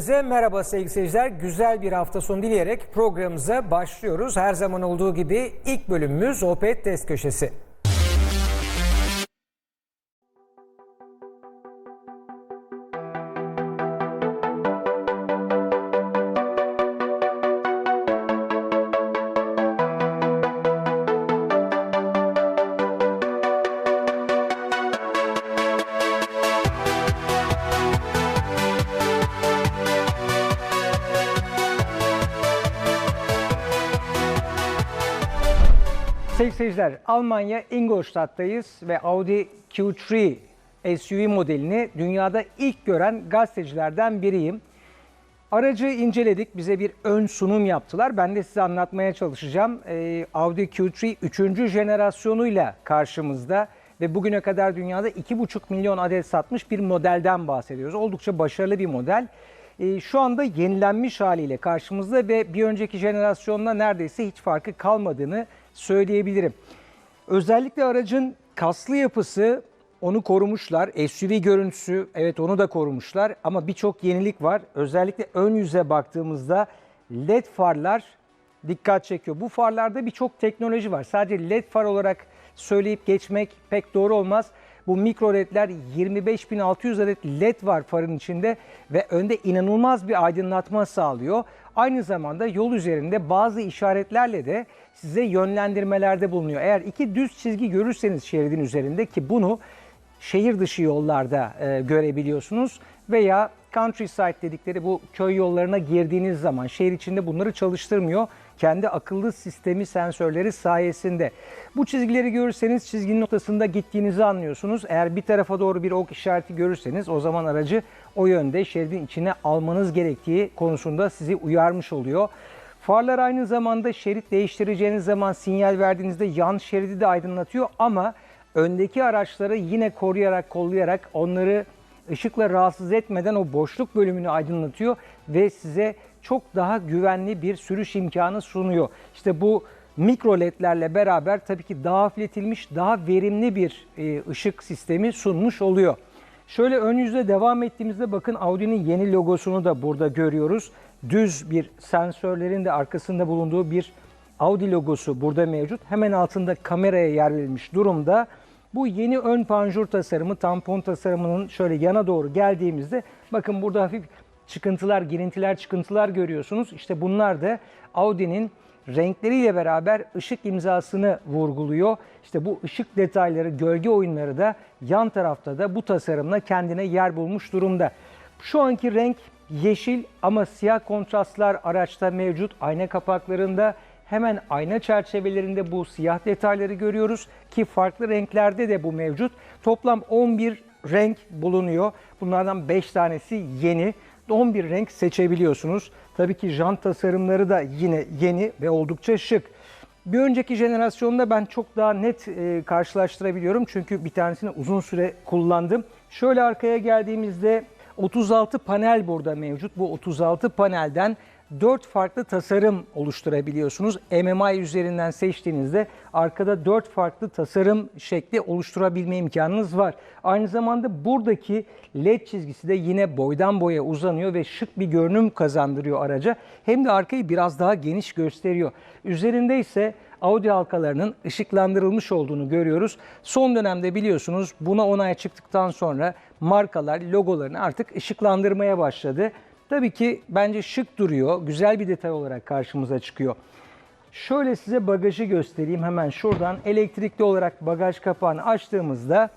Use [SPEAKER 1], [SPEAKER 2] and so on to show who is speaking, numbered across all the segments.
[SPEAKER 1] Size merhaba sevgili seyirciler. Güzel bir hafta sonu dileyerek programımıza başlıyoruz. Her zaman olduğu gibi ilk bölümümüz Opet Test Köşesi. Seyirciler, Almanya Ingolstadt'tayız ve Audi Q3 SUV modelini dünyada ilk gören gazetecilerden biriyim. Aracı inceledik, bize bir ön sunum yaptılar. Ben de size anlatmaya çalışacağım. Ee, Audi Q3 3. jenerasyonuyla karşımızda ve bugüne kadar dünyada 2,5 milyon adet satmış bir modelden bahsediyoruz. Oldukça başarılı bir model. Ee, şu anda yenilenmiş haliyle karşımızda ve bir önceki jenerasyonla neredeyse hiç farkı kalmadığını söyleyebilirim. Özellikle aracın kaslı yapısı onu korumuşlar. SUV görüntüsü evet onu da korumuşlar ama birçok yenilik var. Özellikle ön yüze baktığımızda LED farlar dikkat çekiyor. Bu farlarda birçok teknoloji var. Sadece LED far olarak söyleyip geçmek pek doğru olmaz. Bu mikro ledler 25.600 adet led var farın içinde ve önde inanılmaz bir aydınlatma sağlıyor. Aynı zamanda yol üzerinde bazı işaretlerle de size yönlendirmelerde bulunuyor. Eğer iki düz çizgi görürseniz şeridin üzerinde ki bunu şehir dışı yollarda e, görebiliyorsunuz veya countryside dedikleri bu köy yollarına girdiğiniz zaman şehir içinde bunları çalıştırmıyor. Kendi akıllı sistemi sensörleri sayesinde. Bu çizgileri görürseniz çizginin noktasında gittiğinizi anlıyorsunuz. Eğer bir tarafa doğru bir ok işareti görürseniz o zaman aracı o yönde şeridin içine almanız gerektiği konusunda sizi uyarmış oluyor. Farlar aynı zamanda şerit değiştireceğiniz zaman sinyal verdiğinizde yan şeridi de aydınlatıyor ama öndeki araçları yine koruyarak, kollayarak onları ışıkla rahatsız etmeden o boşluk bölümünü aydınlatıyor ve size çok daha güvenli bir sürüş imkanı sunuyor. İşte bu mikro ledlerle beraber tabii ki daha hafifletilmiş, daha verimli bir e, ışık sistemi sunmuş oluyor. Şöyle ön yüzde devam ettiğimizde bakın Audi'nin yeni logosunu da burada görüyoruz. Düz bir sensörlerin de arkasında bulunduğu bir Audi logosu burada mevcut. Hemen altında kameraya yer durumda. Bu yeni ön panjur tasarımı, tampon tasarımının şöyle yana doğru geldiğimizde bakın burada hafif çıkıntılar, girintiler, çıkıntılar görüyorsunuz. İşte bunlar da Audi'nin renkleriyle beraber ışık imzasını vurguluyor. İşte bu ışık detayları, gölge oyunları da yan tarafta da bu tasarımla kendine yer bulmuş durumda. Şu anki renk yeşil ama siyah kontrastlar araçta mevcut. Ayna kapaklarında hemen ayna çerçevelerinde bu siyah detayları görüyoruz ki farklı renklerde de bu mevcut. Toplam 11 renk bulunuyor. Bunlardan 5 tanesi yeni. 11 renk seçebiliyorsunuz. Tabii ki jant tasarımları da yine yeni ve oldukça şık. Bir önceki jenerasyonda ben çok daha net e, karşılaştırabiliyorum. Çünkü bir tanesini uzun süre kullandım. Şöyle arkaya geldiğimizde 36 panel burada mevcut. Bu 36 panelden 4 farklı tasarım oluşturabiliyorsunuz. MMI üzerinden seçtiğinizde arkada 4 farklı tasarım şekli oluşturabilme imkanınız var. Aynı zamanda buradaki LED çizgisi de yine boydan boya uzanıyor ve şık bir görünüm kazandırıyor araca. Hem de arkayı biraz daha geniş gösteriyor. Üzerinde ise Audi halkalarının ışıklandırılmış olduğunu görüyoruz. Son dönemde biliyorsunuz buna onay çıktıktan sonra markalar logolarını artık ışıklandırmaya başladı. Tabii ki bence şık duruyor. Güzel bir detay olarak karşımıza çıkıyor. Şöyle size bagajı göstereyim hemen şuradan. Elektrikli olarak bagaj kapağını açtığımızda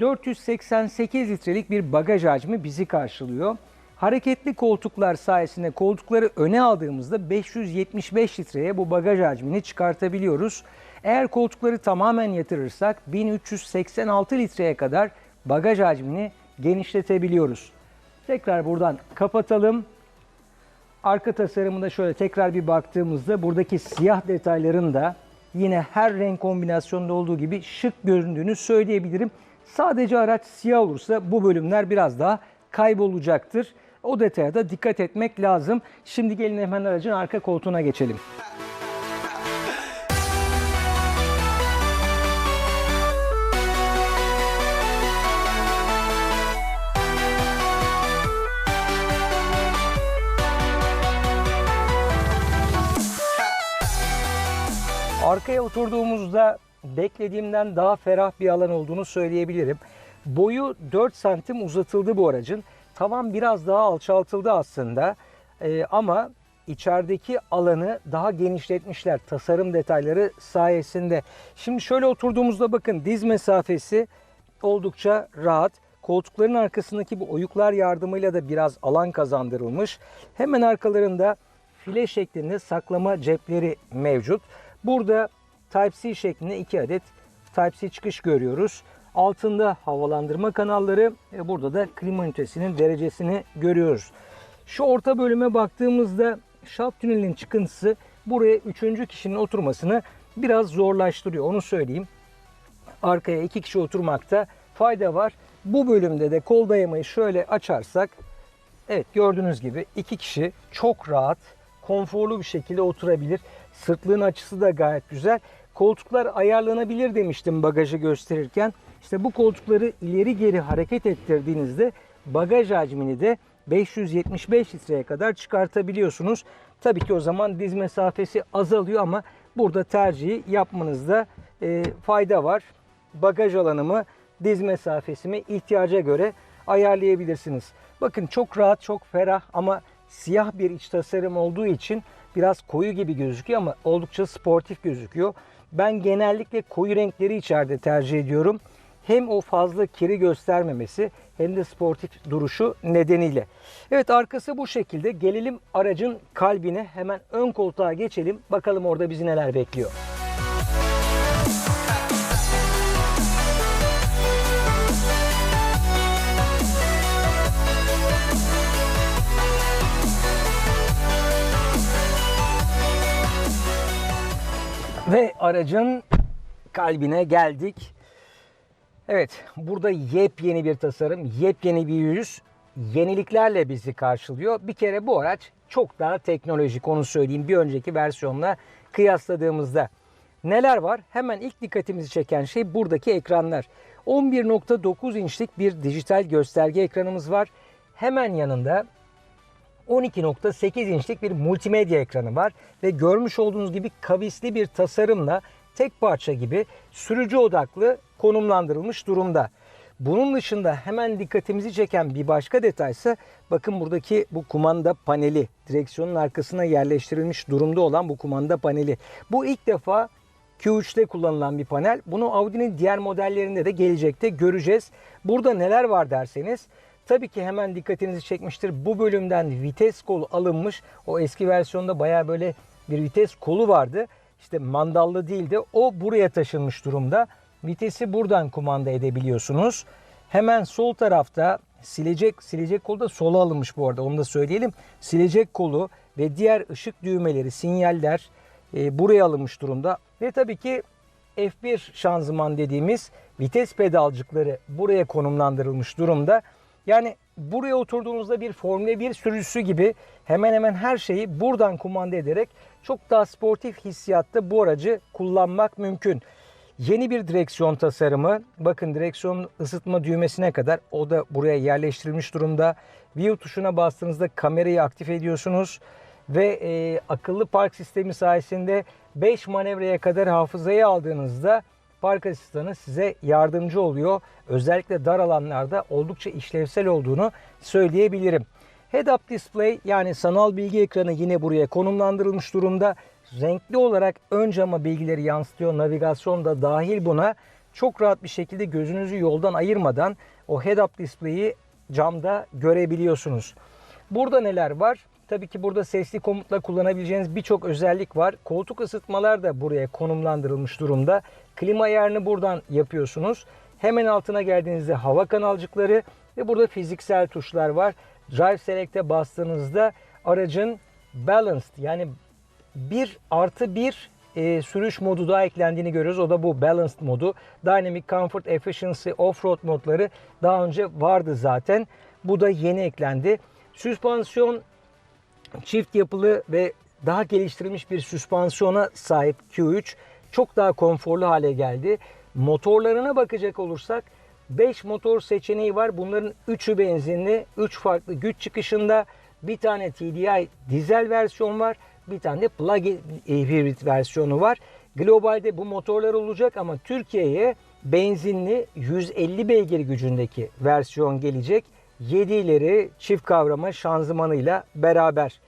[SPEAKER 1] 488 litrelik bir bagaj hacmi bizi karşılıyor. Hareketli koltuklar sayesinde koltukları öne aldığımızda 575 litreye bu bagaj hacmini çıkartabiliyoruz. Eğer koltukları tamamen yatırırsak 1386 litreye kadar bagaj hacmini genişletebiliyoruz. Tekrar buradan kapatalım. Arka tasarımında şöyle tekrar bir baktığımızda buradaki siyah detayların da yine her renk kombinasyonunda olduğu gibi şık göründüğünü söyleyebilirim. Sadece araç siyah olursa bu bölümler biraz daha kaybolacaktır. O detaya da dikkat etmek lazım. Şimdi gelin hemen aracın arka koltuğuna geçelim. Arkaya oturduğumuzda beklediğimden daha ferah bir alan olduğunu söyleyebilirim. Boyu 4 santim uzatıldı bu aracın. Tavan biraz daha alçaltıldı aslında. Ee, ama içerideki alanı daha genişletmişler tasarım detayları sayesinde. Şimdi şöyle oturduğumuzda bakın diz mesafesi oldukça rahat. Koltukların arkasındaki bu oyuklar yardımıyla da biraz alan kazandırılmış. Hemen arkalarında file şeklinde saklama cepleri mevcut. Burada Type-C şeklinde 2 adet Type-C çıkış görüyoruz. Altında havalandırma kanalları ve burada da klima ünitesinin derecesini görüyoruz. Şu orta bölüme baktığımızda şaft tünelinin çıkıntısı buraya üçüncü kişinin oturmasını biraz zorlaştırıyor. Onu söyleyeyim. Arkaya iki kişi oturmakta fayda var. Bu bölümde de kol dayamayı şöyle açarsak evet gördüğünüz gibi iki kişi çok rahat, konforlu bir şekilde oturabilir. Sırtlığın açısı da gayet güzel. Koltuklar ayarlanabilir demiştim bagajı gösterirken. İşte bu koltukları ileri geri hareket ettirdiğinizde bagaj hacmini de 575 litreye kadar çıkartabiliyorsunuz. Tabii ki o zaman diz mesafesi azalıyor ama burada tercihi yapmanızda e, fayda var. Bagaj alanımı, diz mesafesimi ihtiyaca göre ayarlayabilirsiniz. Bakın çok rahat, çok ferah ama siyah bir iç tasarım olduğu için biraz koyu gibi gözüküyor ama oldukça sportif gözüküyor. Ben genellikle koyu renkleri içeride tercih ediyorum. Hem o fazla kiri göstermemesi hem de sportif duruşu nedeniyle. Evet arkası bu şekilde. Gelelim aracın kalbine. Hemen ön koltuğa geçelim. Bakalım orada bizi neler bekliyor. Ve aracın kalbine geldik. Evet, burada yepyeni bir tasarım, yepyeni bir yüz, yeniliklerle bizi karşılıyor. Bir kere bu araç çok daha teknolojik, onu söyleyeyim bir önceki versiyonla kıyasladığımızda. Neler var? Hemen ilk dikkatimizi çeken şey buradaki ekranlar. 11.9 inçlik bir dijital gösterge ekranımız var. Hemen yanında 12.8 inçlik bir multimedya ekranı var ve görmüş olduğunuz gibi kavisli bir tasarımla tek parça gibi sürücü odaklı konumlandırılmış durumda. Bunun dışında hemen dikkatimizi çeken bir başka detaysa bakın buradaki bu kumanda paneli direksiyonun arkasına yerleştirilmiş durumda olan bu kumanda paneli. Bu ilk defa Q3'te kullanılan bir panel. Bunu Audi'nin diğer modellerinde de gelecekte göreceğiz. Burada neler var derseniz Tabii ki hemen dikkatinizi çekmiştir. Bu bölümden vites kolu alınmış. O eski versiyonda baya böyle bir vites kolu vardı. İşte mandallı değildi. O buraya taşınmış durumda. Vitesi buradan kumanda edebiliyorsunuz. Hemen sol tarafta silecek silecek kolu da sola alınmış bu arada. Onu da söyleyelim. Silecek kolu ve diğer ışık düğmeleri, sinyaller e, buraya alınmış durumda. Ve tabii ki F1 şanzıman dediğimiz vites pedalcıkları buraya konumlandırılmış durumda. Yani buraya oturduğunuzda bir Formula 1 sürücüsü gibi hemen hemen her şeyi buradan kumanda ederek çok daha sportif hissiyatta bu aracı kullanmak mümkün. Yeni bir direksiyon tasarımı. Bakın direksiyon ısıtma düğmesine kadar o da buraya yerleştirilmiş durumda. View tuşuna bastığınızda kamerayı aktif ediyorsunuz ve e, akıllı park sistemi sayesinde 5 manevraya kadar hafızayı aldığınızda park asistanı size yardımcı oluyor. Özellikle dar alanlarda oldukça işlevsel olduğunu söyleyebilirim. Head-up display yani sanal bilgi ekranı yine buraya konumlandırılmış durumda. Renkli olarak ön cama bilgileri yansıtıyor. Navigasyon da dahil buna. Çok rahat bir şekilde gözünüzü yoldan ayırmadan o head-up display'i camda görebiliyorsunuz. Burada neler var? Tabii ki burada sesli komutla kullanabileceğiniz birçok özellik var. Koltuk ısıtmalar da buraya konumlandırılmış durumda. Klima ayarını buradan yapıyorsunuz. Hemen altına geldiğinizde hava kanalcıkları ve burada fiziksel tuşlar var. Drive Select'e bastığınızda aracın balanced yani bir artı bir e, sürüş modu daha eklendiğini görüyoruz. O da bu balanced modu. Dynamic Comfort Efficiency Offroad modları daha önce vardı zaten. Bu da yeni eklendi. Süspansiyon çift yapılı ve daha geliştirilmiş bir süspansiyona sahip Q3 çok daha konforlu hale geldi. Motorlarına bakacak olursak 5 motor seçeneği var. Bunların 3'ü benzinli, 3 farklı güç çıkışında. Bir tane TDI dizel versiyon var. Bir tane de plug-in hibrit versiyonu var. Globalde bu motorlar olacak ama Türkiye'ye benzinli 150 beygir gücündeki versiyon gelecek. 7 ileri çift kavrama şanzımanıyla beraber.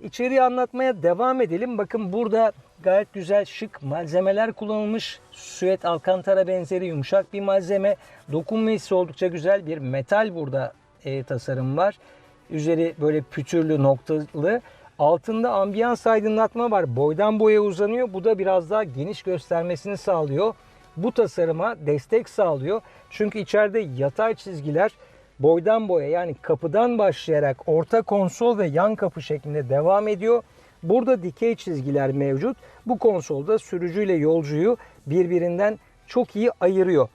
[SPEAKER 1] İçeriği anlatmaya devam edelim. Bakın burada gayet güzel şık malzemeler kullanılmış. Süet alkantara benzeri yumuşak bir malzeme. Dokunma oldukça güzel bir metal burada e, tasarım var. Üzeri böyle pütürlü noktalı. Altında ambiyans aydınlatma var. Boydan boya uzanıyor. Bu da biraz daha geniş göstermesini sağlıyor. Bu tasarıma destek sağlıyor. Çünkü içeride yatay çizgiler boydan boya yani kapıdan başlayarak orta konsol ve yan kapı şeklinde devam ediyor. Burada dikey çizgiler mevcut. Bu konsolda sürücüyle yolcuyu birbirinden çok iyi ayırıyor.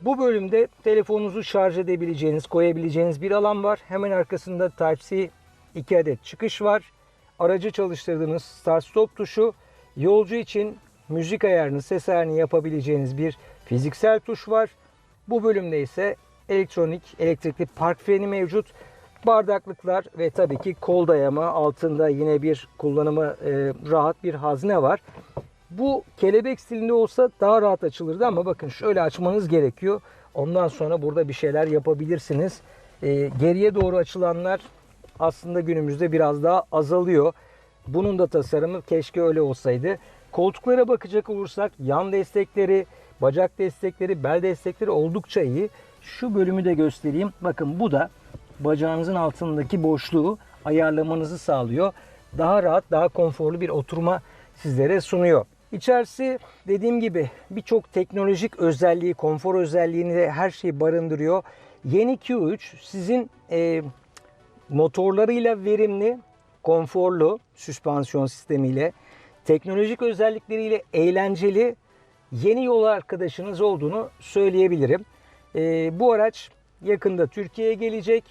[SPEAKER 1] Bu bölümde telefonunuzu şarj edebileceğiniz, koyabileceğiniz bir alan var. Hemen arkasında Type-C 2 adet çıkış var. Aracı çalıştırdığınız start stop tuşu, yolcu için müzik ayarını, ses ayarını yapabileceğiniz bir fiziksel tuş var. Bu bölümde ise elektronik, elektrikli park freni mevcut. Bardaklıklar ve tabii ki kol dayama altında yine bir kullanımı e, rahat bir hazne var. Bu kelebek stilinde olsa daha rahat açılırdı ama bakın şöyle açmanız gerekiyor. Ondan sonra burada bir şeyler yapabilirsiniz. E, geriye doğru açılanlar aslında günümüzde biraz daha azalıyor. Bunun da tasarımı keşke öyle olsaydı. Koltuklara bakacak olursak yan destekleri, bacak destekleri, bel destekleri oldukça iyi. Şu bölümü de göstereyim. Bakın bu da bacağınızın altındaki boşluğu ayarlamanızı sağlıyor. Daha rahat, daha konforlu bir oturma sizlere sunuyor. İçerisi dediğim gibi birçok teknolojik özelliği, konfor özelliğini de her şeyi barındırıyor. Yeni Q3 sizin e, motorlarıyla verimli, konforlu süspansiyon sistemiyle, teknolojik özellikleriyle eğlenceli yeni yol arkadaşınız olduğunu söyleyebilirim. Ee, bu araç yakında Türkiye'ye gelecek.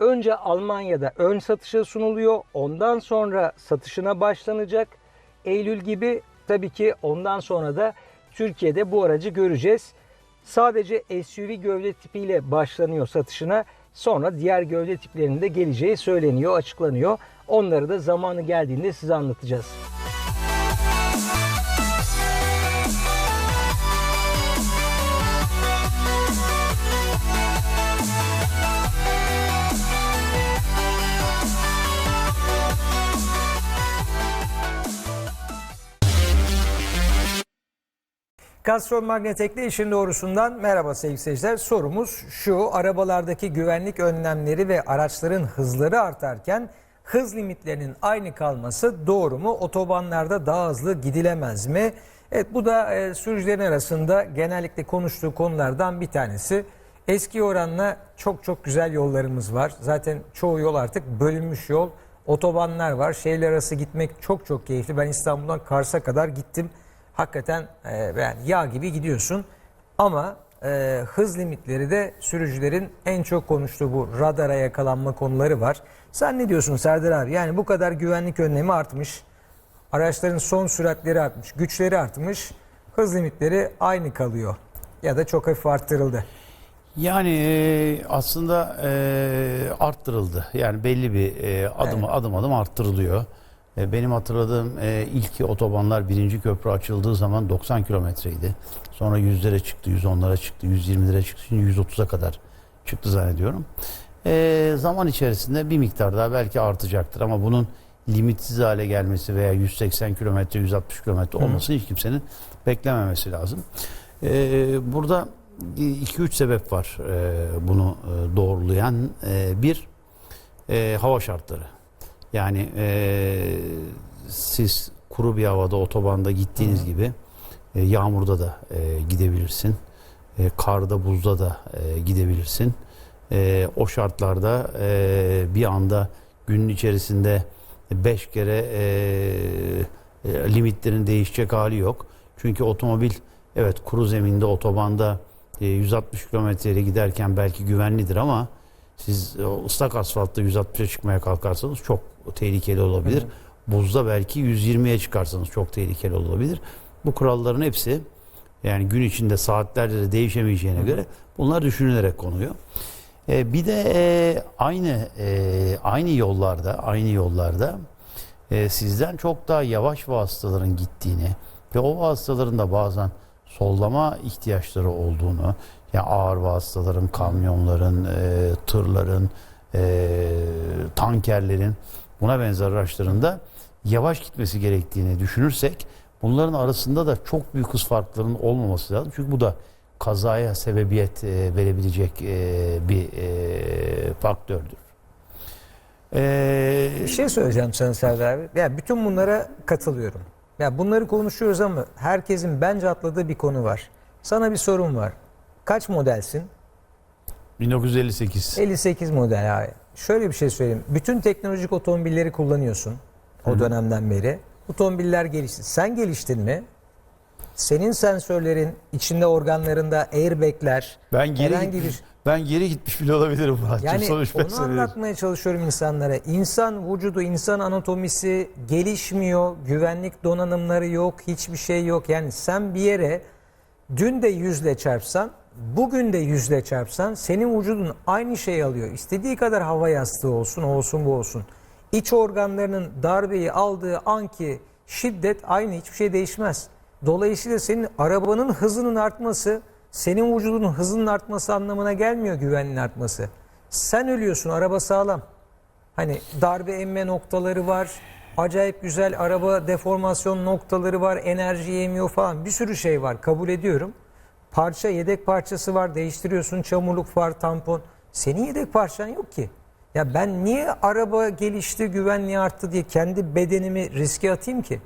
[SPEAKER 1] Önce Almanya'da ön satışa sunuluyor. Ondan sonra satışına başlanacak. Eylül gibi tabii ki ondan sonra da Türkiye'de bu aracı göreceğiz. Sadece SUV gövde tipiyle başlanıyor satışına. Sonra diğer gövde tiplerinin de geleceği söyleniyor, açıklanıyor. Onları da zamanı geldiğinde size anlatacağız. Castrol Magnetek'le işin doğrusundan merhaba sevgili seyirciler. Sorumuz şu, arabalardaki güvenlik önlemleri ve araçların hızları artarken hız limitlerinin aynı kalması doğru mu? Otobanlarda daha hızlı gidilemez mi? Evet bu da e, sürücülerin arasında genellikle konuştuğu konulardan bir tanesi. Eski oranla çok çok güzel yollarımız var. Zaten çoğu yol artık bölünmüş yol. Otobanlar var. Şehirler arası gitmek çok çok keyifli. Ben İstanbul'dan Kars'a kadar gittim. Hakikaten e, yağ gibi gidiyorsun. Ama e, hız limitleri de sürücülerin en çok konuştuğu bu radara yakalanma konuları var. Sen ne diyorsun Serdar abi? Yani bu kadar güvenlik önlemi artmış. Araçların son süratleri artmış, güçleri artmış. Hız limitleri aynı kalıyor. Ya da çok hafif arttırıldı.
[SPEAKER 2] Yani e, aslında e, arttırıldı. Yani belli bir e, adım
[SPEAKER 1] Evet.
[SPEAKER 2] adım adım arttırılıyor. Benim hatırladığım e, ilk otobanlar birinci köprü açıldığı zaman 90 kilometreydi. Sonra 100'lere çıktı, 110'lara çıktı, 120'lere çıktı. Şimdi 130'a kadar çıktı zannediyorum. E, zaman içerisinde bir miktar daha belki artacaktır ama bunun limitsiz hale gelmesi veya 180 kilometre, 160 kilometre olmasını hiç kimsenin beklememesi lazım. E, burada 2-3 sebep var e, bunu e, doğrulayan. E, bir, e, hava şartları. Yani e, siz kuru bir havada otobanda gittiğiniz gibi e, yağmurda da e, gidebilirsin. E, karda, buzda da e, gidebilirsin. E, o şartlarda e, bir anda günün içerisinde 5 kere e, e, limitlerin değişecek hali yok. Çünkü otomobil evet kuru zeminde otobanda e, 160 kilometreyle giderken belki güvenlidir ama siz o ıslak asfaltta 160'a çıkmaya kalkarsanız çok tehlikeli olabilir. Buzda belki 120'ye çıkarsanız çok tehlikeli olabilir. Bu kuralların hepsi yani gün içinde saatlerce de değişemeyeceğine göre bunlar düşünülerek konuyor. E, bir de e, aynı e, aynı yollarda aynı yollarda e, sizden çok daha yavaş vasıtaların gittiğini Ve o vasıtaların da bazen sollama ihtiyaçları olduğunu, yani ağır vasıtaların, kamyonların, e, tırların, e, tankerlerin, buna benzer araçlarında yavaş gitmesi gerektiğini düşünürsek bunların arasında da çok büyük hız farklarının olmaması lazım. Çünkü bu da kazaya sebebiyet e, verebilecek e, bir e, faktördür. E,
[SPEAKER 1] Bir şey söyleyeceğim sana Serdar abi. Ya bütün bunlara katılıyorum. Ya bunları konuşuyoruz ama herkesin bence atladığı bir konu var. Sana bir sorum var. Kaç modelsin?
[SPEAKER 2] 1958.
[SPEAKER 1] 58 model abi. Şöyle bir şey söyleyeyim. Bütün teknolojik otomobilleri kullanıyorsun o dönemden beri. Otomobiller gelişti. Sen geliştin mi? Senin sensörlerin, içinde organlarında airbagler,
[SPEAKER 2] Ben geri
[SPEAKER 1] herhangi
[SPEAKER 2] gitmiş,
[SPEAKER 1] bir
[SPEAKER 2] ben geri gitmiş bile olabilirim Muratcığım.
[SPEAKER 1] Yani
[SPEAKER 2] Sonuç
[SPEAKER 1] onu
[SPEAKER 2] meselesi.
[SPEAKER 1] anlatmaya çalışıyorum insanlara. İnsan vücudu, insan anatomisi gelişmiyor. Güvenlik donanımları yok, hiçbir şey yok. Yani sen bir yere dün de yüzle çarpsan, bugün de yüzle çarpsan senin vücudun aynı şeyi alıyor. İstediği kadar hava yastığı olsun, olsun bu olsun. İç organlarının darbeyi aldığı anki şiddet aynı hiçbir şey değişmez. Dolayısıyla senin arabanın hızının artması senin vücudunun hızının artması anlamına gelmiyor güvenliğin artması. Sen ölüyorsun araba sağlam. Hani darbe emme noktaları var. Acayip güzel araba deformasyon noktaları var. Enerji yemiyor falan. Bir sürü şey var. Kabul ediyorum. Parça yedek parçası var. Değiştiriyorsun. Çamurluk var, tampon. Senin yedek parçan yok ki. Ya ben niye araba gelişti, güvenliği arttı diye kendi bedenimi riske atayım ki?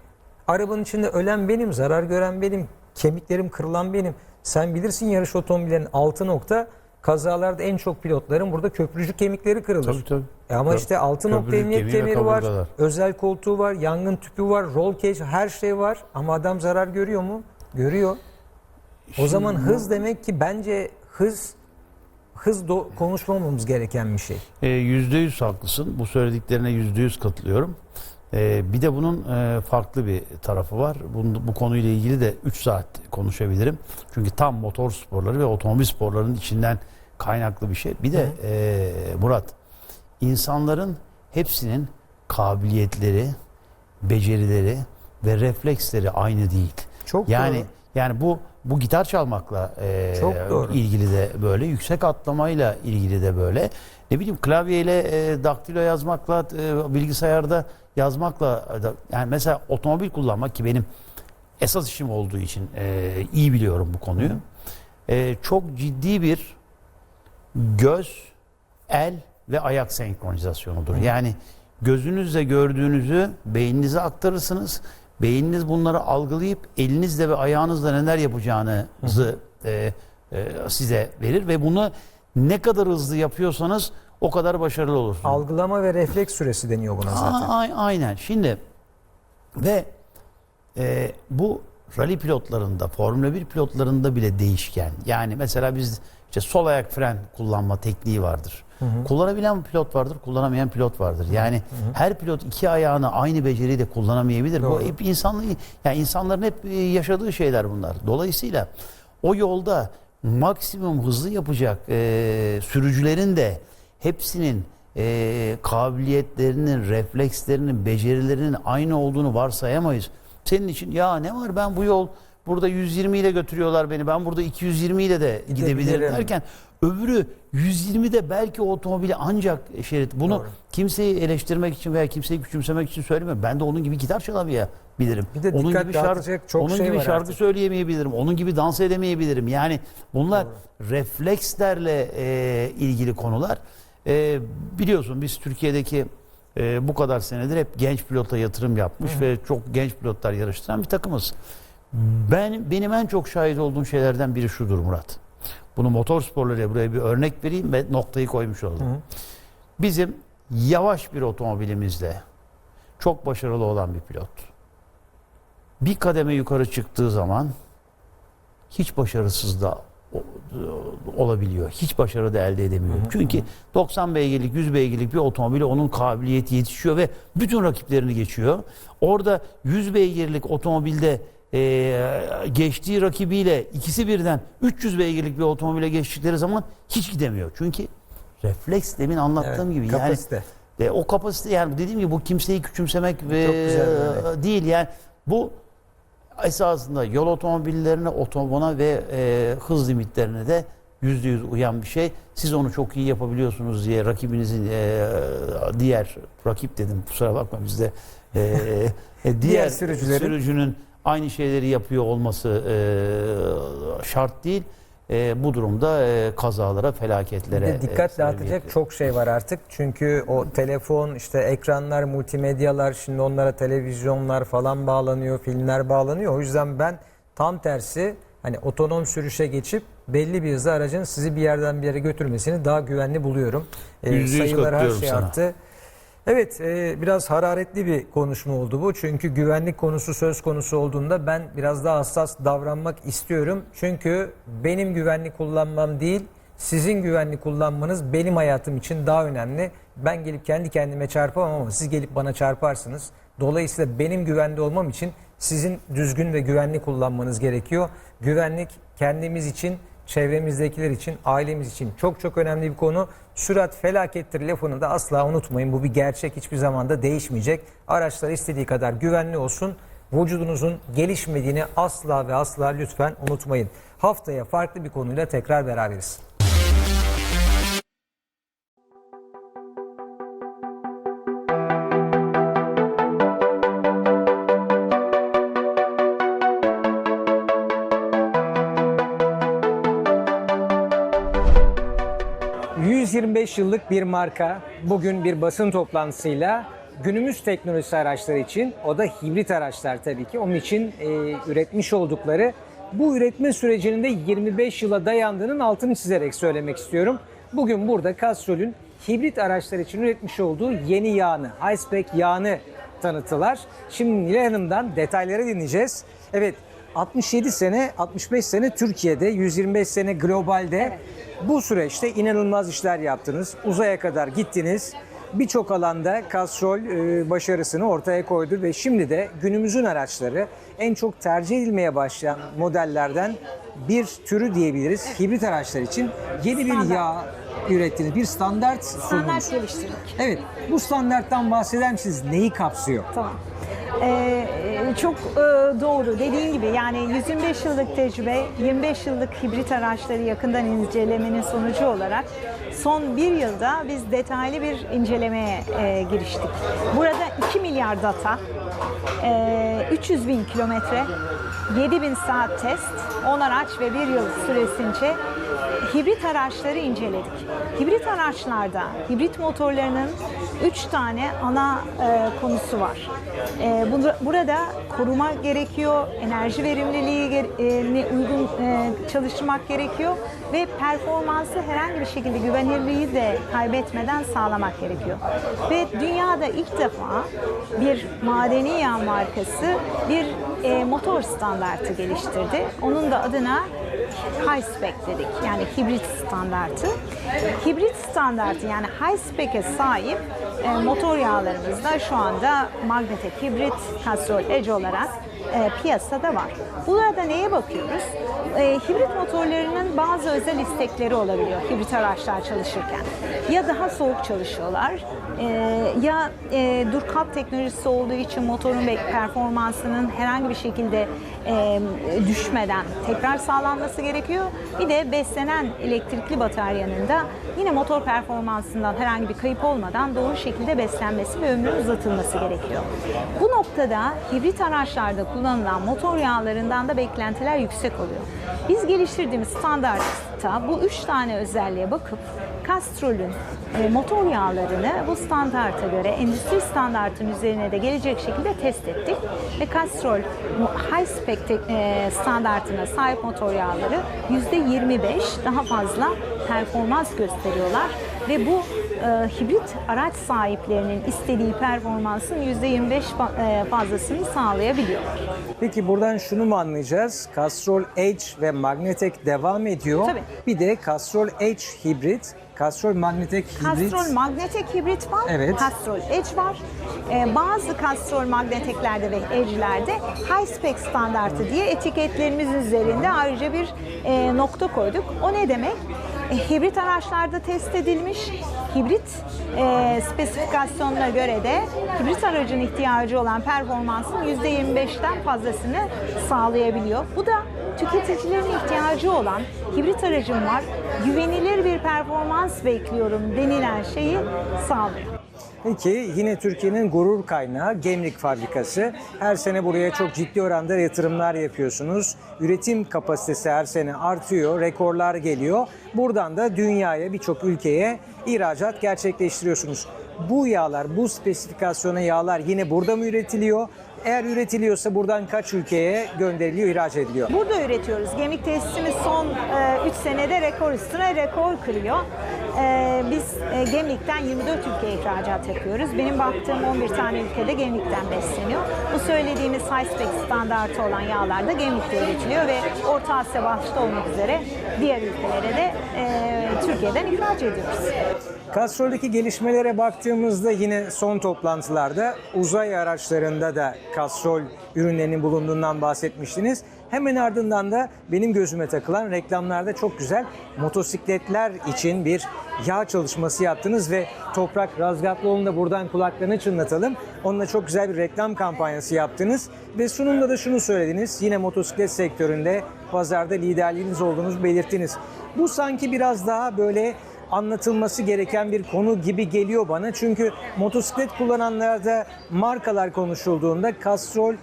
[SPEAKER 1] Arabanın içinde ölen benim, zarar gören benim, kemiklerim kırılan benim. Sen bilirsin yarış otomobillerinin altı nokta kazalarda en çok pilotların burada köprücük kemikleri kırılır.
[SPEAKER 2] Tabii tabii.
[SPEAKER 1] E ama
[SPEAKER 2] Tabii.
[SPEAKER 1] işte altı nokta
[SPEAKER 2] Köprücük
[SPEAKER 1] emniyet kemeri var, özel koltuğu var, yangın tüpü var, roll cage her şey var. Ama adam zarar görüyor mu? Görüyor. O zaman hız demek ki bence hız hız do- konuşmamamız gereken bir şey.
[SPEAKER 2] E, Yüzde yüz haklısın. Bu söylediklerine yüzde yüz katılıyorum. E, bir de bunun e, farklı bir tarafı var. Bu, bu konuyla ilgili de 3 saat konuşabilirim. Çünkü tam motor sporları ve otomobil sporlarının içinden kaynaklı bir şey. Bir de e, Murat, insanların hepsinin kabiliyetleri, becerileri ve refleksleri aynı değil.
[SPEAKER 1] Çok
[SPEAKER 2] Yani
[SPEAKER 1] doğru.
[SPEAKER 2] yani bu bu gitar çalmakla e,
[SPEAKER 1] Çok doğru.
[SPEAKER 2] ilgili de böyle, yüksek atlamayla ilgili de böyle. Ne bileyim klavyeyle e, daktilo yazmakla, e, bilgisayarda yazmakla da, yani mesela otomobil kullanmak ki benim esas işim olduğu için e, iyi biliyorum bu konuyu. E, çok ciddi bir göz, el ve ayak senkronizasyonudur. Yani gözünüzle gördüğünüzü beyninize aktarırsınız. Beyniniz bunları algılayıp elinizle ve ayağınızla neler yapacağınızı e, e, size verir ve bunu ne kadar hızlı yapıyorsanız o kadar başarılı olursunuz.
[SPEAKER 1] Algılama ve refleks süresi deniyor buna zaten.
[SPEAKER 2] A- a- aynen. Şimdi ve e, bu rally pilotlarında, Formula 1 pilotlarında bile değişken. Yani mesela biz işte sol ayak fren kullanma tekniği vardır. Kullanabilen pilot vardır, kullanamayan pilot vardır. Yani her pilot iki ayağını aynı beceriyle kullanamayabilir.
[SPEAKER 1] Doğru.
[SPEAKER 2] Bu hep insanlığı, yani insanların hep e, yaşadığı şeyler bunlar. Dolayısıyla o yolda maksimum hızlı yapacak e, sürücülerin de hepsinin e, kabiliyetlerinin, reflekslerinin, becerilerinin aynı olduğunu varsayamayız. Senin için ya ne var ben bu yol burada 120 ile götürüyorlar beni ben burada 220 ile de gidebilirim
[SPEAKER 1] Gidebilirim.
[SPEAKER 2] derken öbürü 120'de belki o otomobili ancak şerit. Bunu
[SPEAKER 1] Doğru.
[SPEAKER 2] kimseyi eleştirmek için veya kimseyi küçümsemek için söylemiyorum. Ben de onun gibi gitar çalamayabilirim.
[SPEAKER 1] Bir de
[SPEAKER 2] onun gibi şarkı,
[SPEAKER 1] çok
[SPEAKER 2] onun
[SPEAKER 1] şey
[SPEAKER 2] gibi şarkı
[SPEAKER 1] artık.
[SPEAKER 2] söyleyemeyebilirim. Onun gibi dans edemeyebilirim. Yani bunlar reflekslerle e, ilgili konular. E, biliyorsun biz Türkiye'deki e, bu kadar senedir hep genç pilota yatırım yapmış ve çok genç pilotlar yarıştıran bir takımız. Ben benim en çok şahit olduğum şeylerden biri şudur Murat. Bunu motor sporlarıyla buraya bir örnek vereyim ve noktayı koymuş oldum. Bizim yavaş bir otomobilimizle çok başarılı olan bir pilot. Bir kademe yukarı çıktığı zaman hiç başarısız da olabiliyor. Hiç başarı da elde edemiyor. Çünkü 90 beygirlik, 100 beygirlik bir otomobile onun kabiliyeti yetişiyor ve bütün rakiplerini geçiyor. Orada 100 beygirlik otomobilde e, geçtiği rakibiyle ikisi birden 300 beygirlik bir otomobile geçtikleri zaman hiç gidemiyor. Çünkü refleks demin anlattığım
[SPEAKER 1] Evet,
[SPEAKER 2] gibi
[SPEAKER 1] kapasite.
[SPEAKER 2] yani e, o kapasite yani dediğim gibi bu kimseyi küçümsemek ve
[SPEAKER 1] güzel
[SPEAKER 2] e, değil yani bu esasında yol otomobillerine, otobana ve e, hız limitlerine de yüzde yüz uyan bir şey. Siz onu çok iyi yapabiliyorsunuz diye rakibinizin e, diğer rakip dedim kusura bakma bizde e, e, diğer,
[SPEAKER 3] sürücülerin-
[SPEAKER 2] sürücünün aynı şeyleri yapıyor olması e, şart değil. E, bu durumda e, kazalara, felaketlere
[SPEAKER 3] Bir de dikkat
[SPEAKER 2] e,
[SPEAKER 3] dağıtacak çok şey var artık. Çünkü o telefon, işte ekranlar, multimedyalar, şimdi onlara televizyonlar falan bağlanıyor, filmler bağlanıyor. O yüzden ben tam tersi hani otonom sürüşe geçip belli bir hızda aracın sizi bir yerden bir yere götürmesini daha güvenli buluyorum.
[SPEAKER 2] Yüz
[SPEAKER 3] sayılar her şey
[SPEAKER 2] sana.
[SPEAKER 3] arttı. Evet, e, biraz hararetli bir konuşma oldu bu. Çünkü güvenlik konusu söz konusu olduğunda ben biraz daha hassas davranmak istiyorum. Çünkü benim güvenlik kullanmam değil, sizin güvenlik kullanmanız benim hayatım için daha önemli. Ben gelip kendi kendime çarpamam ama siz gelip bana çarparsınız. Dolayısıyla benim güvende olmam için sizin düzgün ve güvenli kullanmanız gerekiyor. Güvenlik kendimiz için, çevremizdekiler için, ailemiz için çok çok önemli bir konu. Sürat felakettir lafını da asla unutmayın. Bu bir gerçek hiçbir zaman da değişmeyecek. Araçlar istediği kadar güvenli olsun. Vücudunuzun gelişmediğini asla ve asla lütfen unutmayın. Haftaya farklı bir konuyla tekrar beraberiz.
[SPEAKER 1] ...125 yıllık bir marka bugün bir basın toplantısıyla günümüz teknolojisi araçları için o da hibrit araçlar tabii ki onun için e, üretmiş oldukları bu üretme sürecinin de 25 yıla dayandığının altını çizerek söylemek istiyorum. Bugün burada Castrol'ün hibrit araçlar için üretmiş olduğu yeni yağını, high-spec yağını tanıttılar. Şimdi Nilay Hanım'dan detayları dinleyeceğiz. Evet 67 sene, 65 sene Türkiye'de, 125 sene globalde. Bu süreçte inanılmaz işler yaptınız. Uzaya kadar gittiniz. Birçok alanda Castrol e, başarısını ortaya koydu ve şimdi de günümüzün araçları en çok tercih edilmeye başlayan modellerden bir türü diyebiliriz. Hibrit araçlar için yeni bir yağ ürettiniz. Bir standart
[SPEAKER 4] Standart
[SPEAKER 1] sundunuz.
[SPEAKER 4] geliştirdik.
[SPEAKER 1] Evet, bu standarttan bahseder misiniz? Neyi kapsıyor?
[SPEAKER 4] Tamam. Ee, çok e, doğru. Dediğin gibi yani 125 yıllık tecrübe, 25 yıllık hibrit araçları yakından incelemenin sonucu olarak son bir yılda biz detaylı bir incelemeye e, giriştik. Burada 2 milyar data, e, 300 bin kilometre, 7 bin saat test, 10 araç ve bir yıl süresince hibrit araçları inceledik. Hibrit araçlarda hibrit motorlarının 3 tane ana e, konusu var. E, bunu- burada koruma gerekiyor, enerji verimliliği ge- e, uygun e, çalıştırmak gerekiyor ve performansı herhangi bir şekilde güvenilirliği de kaybetmeden sağlamak gerekiyor. Ve dünyada ilk defa bir madeni yağ markası bir e, motor standartı geliştirdi. Onun da adına high spec dedik. Yani hibrit standartı. Hibrit standartı yani high spec'e sahip e, motor yağlarımızda şu anda Magnetek hibrit, Castrol Edge olarak e, piyasada var. Burada neye bakıyoruz? E, hibrit motorlarının bazı özel istekleri olabiliyor hibrit araçlar çalışırken. Ya daha soğuk çalışıyorlar e, ya e, dur kalk teknolojisi olduğu için motorun performansının herhangi bir şekilde e, düşmeden tekrar sağlanması gerekiyor. Bir de beslenen elektrikli bataryanın da yine motor performansından herhangi bir kayıp olmadan doğru şekilde beslenmesi ve ömrü uzatılması gerekiyor. Bu noktada hibrit araçlarda kullanılan motor yağlarından da beklentiler yüksek oluyor. Biz geliştirdiğimiz standartta bu üç tane özelliğe bakıp Castrol'ün e, motor yağlarını bu standarta göre endüstri standartının üzerine de gelecek şekilde test ettik. Ve Castrol high spec e, standartına sahip motor yağları %25 daha fazla performans gösteriyorlar. Ve bu e, hibrit araç sahiplerinin istediği performansın %25 fa- e, fazlasını sağlayabiliyorlar.
[SPEAKER 1] Peki buradan şunu mu anlayacağız? Castrol Edge ve Magnetek devam ediyor.
[SPEAKER 4] Tabii.
[SPEAKER 1] Bir de Castrol Edge hibrit, Castrol Magnetek hibrit.
[SPEAKER 4] Castrol Magnetek hibrit var,
[SPEAKER 1] Evet.
[SPEAKER 4] Castrol Edge var. Ee, bazı Castrol Magnetek'lerde ve Edge'lerde High Spec standartı diye etiketlerimiz üzerinde ayrıca bir e, nokta koyduk. O ne demek? E, hibrit araçlarda test edilmiş, hibrit e, spesifikasyonuna göre de hibrit aracın ihtiyacı olan performansın %25'ten fazlasını sağlayabiliyor. Bu da tüketicilerin ihtiyacı olan hibrit aracım var, güvenilir bir performans bekliyorum denilen şeyi sağlıyor.
[SPEAKER 1] Peki yine Türkiye'nin gurur kaynağı Gemlik Fabrikası. Her sene buraya çok ciddi oranda yatırımlar yapıyorsunuz. Üretim kapasitesi her sene artıyor, rekorlar geliyor. Buradan da dünyaya birçok ülkeye ihracat gerçekleştiriyorsunuz. Bu yağlar, bu spesifikasyona yağlar yine burada mı üretiliyor? Eğer üretiliyorsa buradan kaç ülkeye gönderiliyor, ihraç ediliyor?
[SPEAKER 4] Burada üretiyoruz. Gemlik tesisimiz son 3 senede rekor üstüne rekor kırıyor. E, biz e, Gemlik'ten 24 ülkeye ihracat yapıyoruz. Benim baktığım 11 tane ülkede Gemlik'ten besleniyor. Bu söylediğimiz high spec standartı olan yağlar da Gemlik'te üretiliyor ve Orta Asya başta olmak üzere diğer ülkelere de e, Türkiye'den ihraç ediyoruz.
[SPEAKER 1] Kastrol'deki gelişmelere baktığımızda yine son toplantılarda uzay araçlarında da Kastrol ürünlerinin bulunduğundan bahsetmiştiniz. Hemen ardından da benim gözüme takılan reklamlarda çok güzel motosikletler için bir yağ çalışması yaptınız ve Toprak Razgatlıoğlu'nun da buradan kulaklarını çınlatalım. Onunla çok güzel bir reklam kampanyası yaptınız ve sunumda da şunu söylediniz. Yine motosiklet sektöründe pazarda liderliğiniz olduğunuzu belirttiniz. Bu sanki biraz daha böyle anlatılması gereken bir konu gibi geliyor bana. Çünkü motosiklet kullananlarda markalar konuşulduğunda Castrol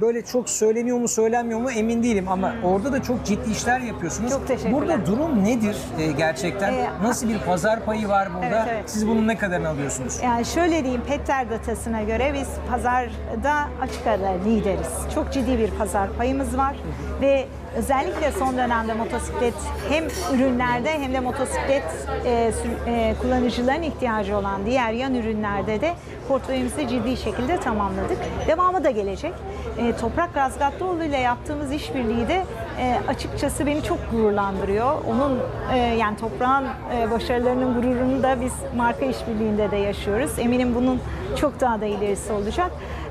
[SPEAKER 1] böyle çok söyleniyor mu söylenmiyor mu emin değilim ama orada da çok ciddi işler yapıyorsunuz.
[SPEAKER 4] Çok teşekkürler.
[SPEAKER 1] Burada durum nedir e, gerçekten?
[SPEAKER 4] Ee,
[SPEAKER 1] Nasıl bir pazar payı var burada?
[SPEAKER 4] Evet, evet.
[SPEAKER 1] Siz bunun ne kadarını alıyorsunuz?
[SPEAKER 4] Yani şöyle diyeyim, Petter datasına göre biz pazarda açık ara lideriz. Çok ciddi bir pazar payımız var ve özellikle son dönemde motosiklet hem ürünlerde hem de motosiklet e, e, kullanıcıların ihtiyacı olan diğer yan ürünlerde de portföyümüzü ciddi şekilde tamamladık. Devamı da gelecek. E, Toprak Razgatlıoğlu ile yaptığımız işbirliği de e, açıkçası beni çok gururlandırıyor. Onun e, yani toprağın e, başarılarının gururunu da biz marka işbirliğinde de yaşıyoruz. Eminim bunun çok daha da ilerisi olacak.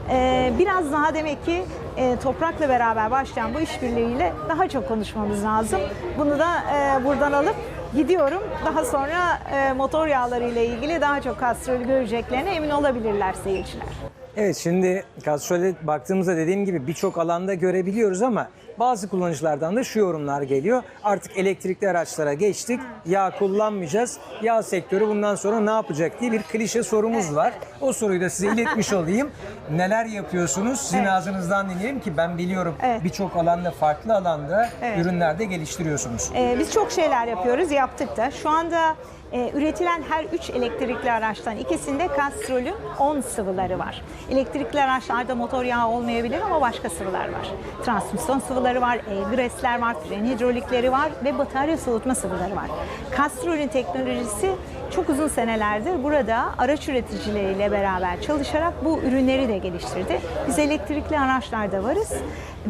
[SPEAKER 4] E, biraz daha demek ki e, toprakla beraber başlayan bu işbirliğiyle daha çok konuşmamız lazım. Bunu da e, buradan alıp gidiyorum. Daha sonra e, motor yağları ile ilgili daha çok kastrolü göreceklerine emin olabilirler seyirciler.
[SPEAKER 1] Evet şimdi Castrol'e baktığımızda dediğim gibi birçok alanda görebiliyoruz ama bazı kullanıcılardan da şu yorumlar geliyor. Artık elektrikli araçlara geçtik. Yağ kullanmayacağız. Yağ sektörü bundan sonra ne yapacak diye bir klişe sorumuz var. O soruyu da size iletmiş olayım. Neler yapıyorsunuz? Sizin
[SPEAKER 4] Evet.
[SPEAKER 1] ağzınızdan dinleyelim ki ben biliyorum
[SPEAKER 4] Evet.
[SPEAKER 1] birçok alanda farklı alanda
[SPEAKER 4] Evet.
[SPEAKER 1] ürünlerde geliştiriyorsunuz.
[SPEAKER 4] Ee, biz çok şeyler yapıyoruz, yaptık da. Şu anda e, üretilen her üç elektrikli araçtan ikisinde Castrol'ün 10 sıvıları var. Elektrikli araçlarda motor yağı olmayabilir ama başka sıvılar var. Transmisyon sıvıları var, e-gresler var, fren hidrolikleri var ve batarya soğutma sıvıları var. Castrol'ün teknolojisi çok uzun senelerdir burada araç üreticileriyle beraber çalışarak bu ürünleri de geliştirdi. Biz elektrikli araçlarda varız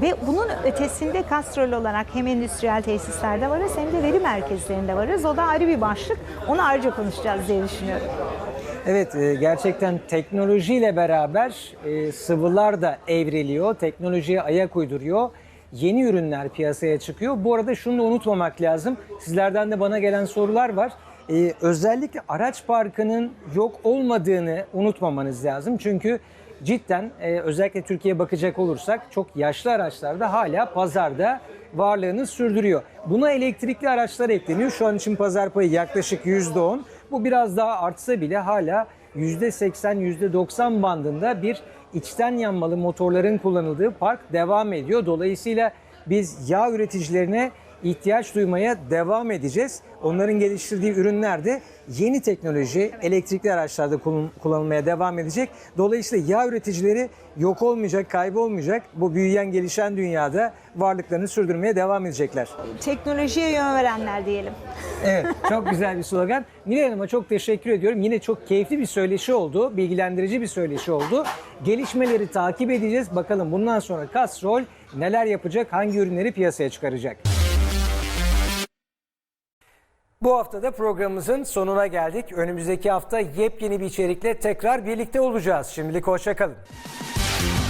[SPEAKER 4] ve bunun ötesinde Castrol olarak hem endüstriyel tesislerde varız hem de veri merkezlerinde varız. O da ayrı bir başlık. Onu ayrıca konuşacağız diye düşünüyorum.
[SPEAKER 1] Evet e, gerçekten teknolojiyle beraber e, sıvılar da evriliyor. Teknolojiye ayak uyduruyor. Yeni ürünler piyasaya çıkıyor. Bu arada şunu da unutmamak lazım. Sizlerden de bana gelen sorular var. E, özellikle araç parkının yok olmadığını unutmamanız lazım. Çünkü cidden e, özellikle Türkiye'ye bakacak olursak çok yaşlı araçlar da hala pazarda varlığını sürdürüyor. Buna elektrikli araçlar ekleniyor. Şu an için pazar payı yaklaşık %10. Bu biraz daha artsa bile hala %80, %90 bandında bir içten yanmalı motorların kullanıldığı park devam ediyor. Dolayısıyla biz yağ üreticilerine ihtiyaç duymaya devam edeceğiz. Onların geliştirdiği ürünler de yeni teknoloji elektrikli araçlarda kullan- kullanılmaya devam edecek. Dolayısıyla yağ üreticileri yok olmayacak, kaybolmayacak. Bu büyüyen, gelişen dünyada varlıklarını sürdürmeye devam edecekler.
[SPEAKER 4] Teknolojiye yön verenler diyelim.
[SPEAKER 1] Evet, çok güzel bir slogan. Nilay Hanım'a çok teşekkür ediyorum. Yine çok keyifli bir söyleşi oldu, bilgilendirici bir söyleşi oldu. Gelişmeleri takip edeceğiz. Bakalım bundan sonra Castrol neler yapacak, hangi ürünleri piyasaya çıkaracak. Bu hafta da programımızın sonuna geldik. Önümüzdeki hafta yepyeni bir içerikle tekrar birlikte olacağız. Şimdilik hoşçakalın.